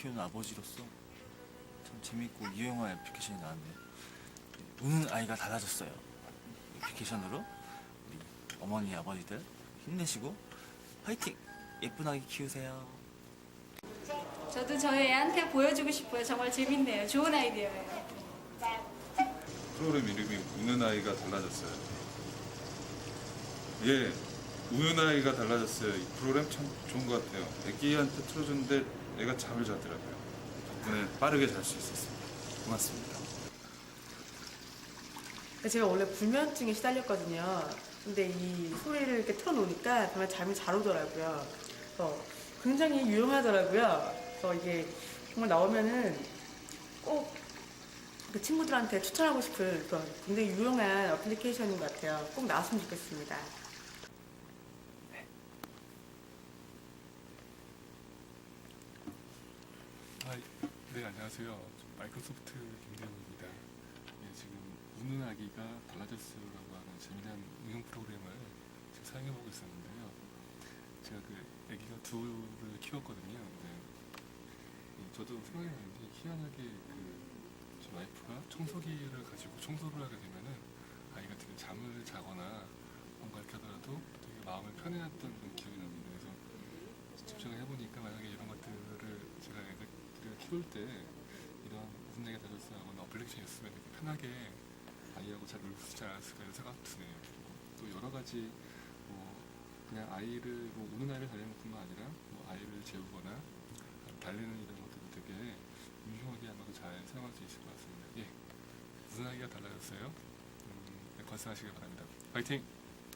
키우는 아버지로서 참 재밌고 유용한 애플리케이션이 나왔네요. 우는 아이가 달라졌어요. 애플리케이션으로 우리 어머니 아버지들 힘내시고 화이팅! 예쁜 아기 키우세요. 저도 저희 애한테 보여주고 싶어요. 정말 재밌네요. 좋은 아이디어예요. 프로그램 이름이 우는 아이가 달라졌어요. 예, 아이가 달라졌어요. 이 프로그램 참 좋은 것 같아요. 애기한테 틀어줬는데 애가 잠을 자더라고요. 덕분에 빠르게 잘 수 있었습니다. 고맙습니다. 제가 원래 불면증에 시달렸거든요. 근데 이 소리를 이렇게 틀어놓으니까 정말 잠이 잘 오더라고요. 그래서 굉장히 유용하더라고요. 그래서 이게 정말 나오면은 꼭 그 친구들한테 추천하고 싶은 그런 굉장히 유용한 어플리케이션인 것 같아요. 꼭 나왔으면 좋겠습니다. 아, 네 안녕하세요. 저 마이크로소프트 김대웅입니다. 예, 지금 우는 아기가 달라졌어라고 하는 재미난 응용 프로그램을 지금 사용해보고 있었는데요. 제가 그 아기가 둘을 키웠거든요. 근데 예, 저도 생각이 나는데 희한하게 그제 와이프가 청소기를 가지고 청소를 하게 되면은 아이가 되게 잠을 자거나 뭔가 이렇게 하더라도 되게 마음을 편해했던 그런 기억이 납니다. 그래서 집중을 해보니까 만약에 이런 것들을 제가 애들을 키울 때 이런 무슨 얘기가 달렸어 하거나 어플리케이션이 있으면 되게 편하게 아이하고 잘놀수 있지 않았을까 이런 생각 드네요. 또 여러 가지 뭐 그냥 아이를 뭐 우는 아이를 달리는 것뿐만 아니라 뭐 아이를 재우거나 달리는 이런 것들도 되게 유용하게 아마도 잘 사용할 수 있을 것 같습니다. 예, 무슨 아이가 달라졌어요? 음, 네, 건승하시길 바랍니다. 화이팅!